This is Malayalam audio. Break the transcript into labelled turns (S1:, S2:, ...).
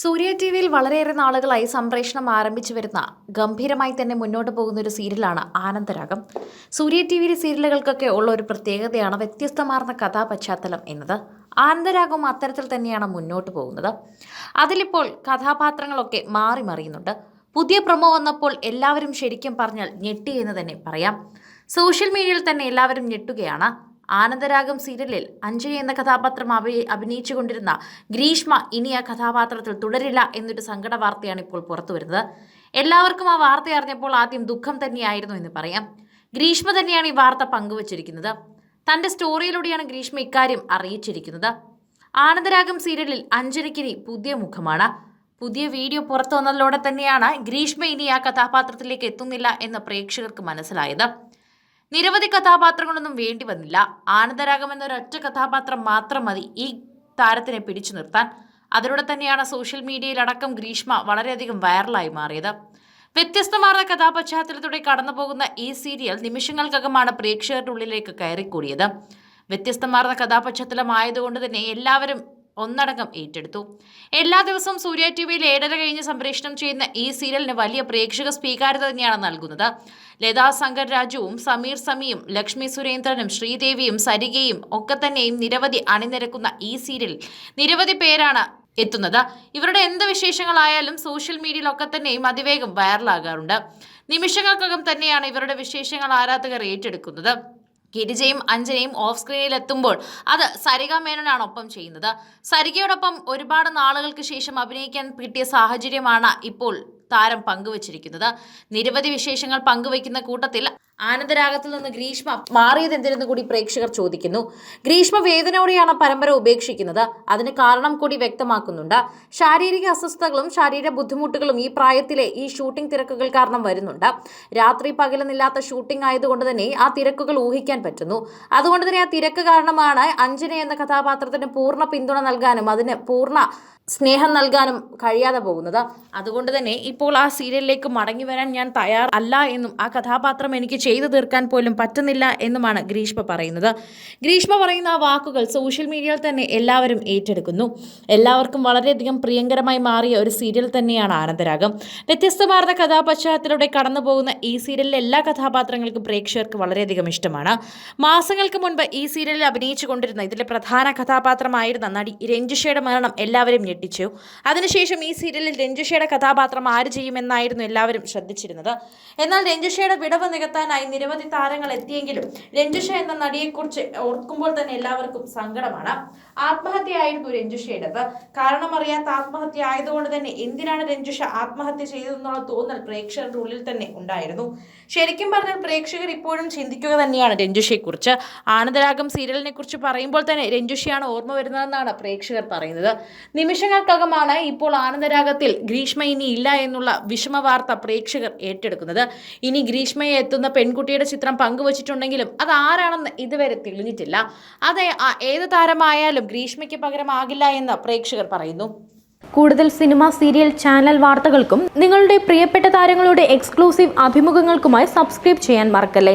S1: സൂര്യ ടി വിയിൽ വളരെയേറെ നാളുകളായി സംപ്രേഷണം ആരംഭിച്ചു വരുന്ന ഗംഭീരമായി തന്നെ മുന്നോട്ട് പോകുന്ന ഒരു സീരിയലാണ് ആനന്ദരാഗം. സൂര്യ ടി വിയിലെ സീരിയലുകൾക്കൊക്കെ ഉള്ള ഒരു പ്രത്യേകതയാണ് വ്യത്യസ്തമാർന്ന കഥാപശ്ചാത്തലം എന്നത്. ആനന്ദരാഗം അത്തരത്തിൽ തന്നെയാണ് മുന്നോട്ട് പോകുന്നത്. അതിലിപ്പോൾ കഥാപാത്രങ്ങളൊക്കെ മാറി മറിയുന്നുണ്ട്. പുതിയ പ്രൊമോ വന്നപ്പോൾ എല്ലാവരും ശരിക്കും പറഞ്ഞാൽ ഞെട്ടി എന്ന് തന്നെ പറയാം. സോഷ്യൽ മീഡിയയിൽ തന്നെ എല്ലാവരും ഞെട്ടുകയാണ്. ആനന്ദരാഗം സീരിയലിൽ അഞ്ജലി എന്ന കഥാപാത്രം അഭി അഭിനയിച്ചുകൊണ്ടിരുന്ന ഗ്രീഷ്മ ഇനി ആ കഥാപാത്രത്തിൽ തുടരില്ല എന്നൊരു സങ്കട വാർത്തയാണ് ഇപ്പോൾ പുറത്തു വരുന്നത് എല്ലാവർക്കും ആ വാർത്ത അറിഞ്ഞപ്പോൾ ആദ്യം ദുഃഖം തന്നെയായിരുന്നു എന്ന് പറയാം. ഗ്രീഷ്മ തന്നെയാണ് ഈ വാർത്ത പങ്കുവച്ചിരിക്കുന്നത്. തന്റെ സ്റ്റോറിയിലൂടെയാണ് ഗ്രീഷ്മ ഇക്കാര്യം അറിയിച്ചിരിക്കുന്നത്. ആനന്ദരാഗം സീരിയലിൽ അഞ്ജലിക്കിനി പുതിയ മുഖമാണ്. പുതിയ വീഡിയോ പുറത്തു വന്നതോടെ തന്നെയാണ് ഗ്രീഷ്മ ഇനി ആ കഥാപാത്രത്തിലേക്ക് എത്തുന്നില്ല എന്ന് പ്രേക്ഷകർക്ക് മനസ്സിലായത്. നിരവധി കഥാപാത്രങ്ങളൊന്നും വേണ്ടി വന്നില്ല. ആനന്ദരാഗം എന്നൊരൊറ്റ കഥാപാത്രം മാത്രം മതി. ഈ താരത്തിനെ പിടിച്ചു നിർത്താൻ. അതിലൂടെ തന്നെയാണ് സോഷ്യൽ മീഡിയയിലടക്കം ഗ്രീഷ്മ വളരെയധികം വൈറലായി മാറിയത്. വ്യത്യസ്തമാർന്ന കഥാപശ്ചാത്തലത്തിലൂടെ കടന്നുപോകുന്ന ഈ സീരിയൽ നിമിഷങ്ങൾക്കകമാണ് പ്രേക്ഷകരുടെ ഉള്ളിലേക്ക് കയറിക്കൂടിയത്. വ്യത്യസ്തമാർന്ന കഥാപശ്ചാത്തലമായതുകൊണ്ട് തന്നെ എല്ലാവരും ഒന്നടങ്കം ഏറ്റെടുത്തു. എല്ലാ ദിവസവും സൂര്യ ടി വിയിൽ ഏഴര കഴിഞ്ഞ് സംപ്രേഷണം ചെയ്യുന്ന ഈ സീരിയലിന് വലിയ പ്രേക്ഷക സ്വീകാര്യത തന്നെയാണ് നൽകുന്നത്. ലതാ ശങ്കർ രാജുവും സമീർ സമിയും ലക്ഷ്മി സുരേന്ദ്രനും ശ്രീദേവിയും സരികയും ഒക്കെ തന്നെയും നിരവധി അണിനിരക്കുന്ന ഈ സീരിയൽ നിരവധി പേരാണ് എത്തുന്നത്. ഇവരുടെ എന്ത് വിശേഷങ്ങളായാലും സോഷ്യൽ മീഡിയയിലൊക്കെ തന്നെയും അതിവേഗം വൈറലാകാറുണ്ട്. നിമിഷങ്ങൾക്കകം തന്നെയാണ് ഇവരുടെ വിശേഷങ്ങൾ ആരാധകർ ഏറ്റെടുക്കുന്നത്. ഗിരിജയും അഞ്ജനയും ഓഫ് സ്ക്രീനിൽ എത്തുമ്പോൾ അത് സരിക മേനോനാണ് ഒപ്പം ചെയ്യുന്നത്. സരികയോടൊപ്പം ഒരുപാട് നാളുകൾക്ക് ശേഷം അഭിനയിക്കാൻ കിട്ടിയ സാഹചര്യമാണ് ഇപ്പോൾ താരം പങ്കുവച്ചിരിക്കുന്നത്. നിരവധി വിശേഷങ്ങൾ പങ്കുവയ്ക്കുന്ന കൂട്ടത്തിൽ ആനന്ദരാഗത്തിൽ നിന്ന് ഗ്രീഷ്മ മാറിയത് എന്തിനെന്ന് കൂടി പ്രേക്ഷകർ ചോദിക്കുന്നു. ഗ്രീഷ്മ വേദനയോടെയാണ് പരമ്പര ഉപേക്ഷിക്കുന്നത്. അതിന് കാരണം കൂടി വ്യക്തമാക്കുന്നുണ്ട്. ശാരീരിക അസ്വസ്ഥതകളും ശാരീരിക ബുദ്ധിമുട്ടുകളും ഈ പ്രായത്തിലെ ഈ ഷൂട്ടിംഗ് തിരക്കുകൾ കാരണം വരുന്നുണ്ട്. രാത്രി പകലെന്നില്ലാത്ത ഷൂട്ടിംഗ് ആയതുകൊണ്ട് തന്നെ ആ തിരക്കുകൾ ഊഹിക്കാൻ പറ്റുന്നു. അതുകൊണ്ട് തന്നെ ആ തിരക്ക് കാരണമാണ് അഞ്ജന എന്ന കഥാപാത്രത്തിന് പൂർണ പിന്തുണ നൽകാനും അതിന് പൂർണ സ്നേഹം നൽകാനും കഴിയാതെ പോകുന്നത്. അതുകൊണ്ട് തന്നെ ഇപ്പോൾ ആ സീരിയലിലേക്ക് മടങ്ങി വരാൻ ഞാൻ തയ്യാറല്ല എന്നും ആ കഥാപാത്രം എനിക്ക് ചെയ്തു തീർക്കാൻ പോലും പറ്റുന്നില്ല എന്നുമാണ് ഗ്രീഷ്മ പറയുന്നത്. ഗ്രീഷ്മ പറയുന്ന ആ വാക്കുകൾ സോഷ്യൽ മീഡിയയിൽ തന്നെ എല്ലാവരും ഏറ്റെടുക്കുന്നു. എല്ലാവർക്കും വളരെയധികം പ്രിയങ്കരമായി മാറിയ ഒരു സീരിയൽ തന്നെയാണ് ആനന്ദരാഗം. വ്യത്യസ്തമാർന്ന കഥാപശ്ചാത്തലത്തിലൂടെ കടന്നു ഈ സീരിയലിലെ എല്ലാ കഥാപാത്രങ്ങൾക്കും പ്രേക്ഷകർക്ക് വളരെയധികം ഇഷ്ടമാണ്. മാസങ്ങൾക്ക് മുൻപ് ഈ സീരിയലിൽ അഭിനയിച്ചു കൊണ്ടിരുന്ന ഇതിലെ പ്രധാന കഥാപാത്രമായിരുന്ന നടി രഞ്ജുഷയുടെ മരണം എല്ലാവരും ഞെട്ടിച്ചു. അതിനുശേഷം ഈ സീരിയലിൽ രഞ്ജുഷയുടെ കഥാപാത്രം ആര് ചെയ്യുമെന്നായിരുന്നു എല്ലാവരും ശ്രദ്ധിച്ചിരുന്നത്. എന്നാൽ രഞ്ജുഷയുടെ വിടവ് നികത്താനായി നിരവധി താരങ്ങൾ എത്തിയെങ്കിലും രഞ്ജുഷ എന്ന നടിയെക്കുറിച്ച് ഓർക്കുമ്പോൾ തന്നെ എല്ലാവർക്കും സങ്കടമാണ്. ആത്മഹത്യയായിരുന്നു രഞ്ജുഷയുടേത്. കാരണമറിയാത്ത ആത്മഹത്യ ആയതുകൊണ്ട് തന്നെ എന്തിനാണ് രഞ്ജുഷ ആത്മഹത്യ ചെയ്തതെന്നുള്ള തോന്നൽ പ്രേക്ഷകരുടെ ഉള്ളിൽ തന്നെ ഉണ്ടായിരുന്നു. ശരിക്കും പറഞ്ഞാൽ പ്രേക്ഷകർ ഇപ്പോഴും ചിന്തിക്കുക തന്നെയാണ് രഞ്ജുഷയെക്കുറിച്ച്. ആനന്ദരാഗം സീരിയലിനെ കുറിച്ച് പറയുമ്പോൾ തന്നെ രഞ്ജുഷയാണ് ഓർമ്മ വരുന്നതെന്നാണ് പ്രേക്ഷകർ പറയുന്നത്. നിമിഷങ്ങൾക്കകമാണ് ഇപ്പോൾ ആനന്ദരാഗത്തിൽ ഗ്രീഷ്മ ഇനി ഇല്ല എന്നുള്ള വിഷമ വാർത്ത പ്രേക്ഷകർ ഏറ്റെടുക്കുന്നത്. ഇനി ഗ്രീഷ്മയെ എത്തുന്ന പെൺകുട്ടിയുടെ ചിത്രം പങ്കുവച്ചിട്ടുണ്ടെങ്കിലും അത് ആരാണെന്ന് ഇതുവരെ തെളിഞ്ഞിട്ടില്ല. അത് ഏത് താരമായാലും ഗ്രീഷ്മയ്ക്ക് പകരമാകില്ല എന്ന് പ്രേക്ഷകർ പറയുന്നു.
S2: കൂടുതൽ സിനിമ സീരിയൽ ചാനൽ വാർത്തകൾക്കും നിങ്ങളുടെ പ്രിയപ്പെട്ട താരങ്ങളുടെ എക്സ്ക്ലൂസീവ് അഭിമുഖങ്ങൾക്കുമായി സബ്സ്ക്രൈബ് ചെയ്യാൻ മറക്കല്ലേ?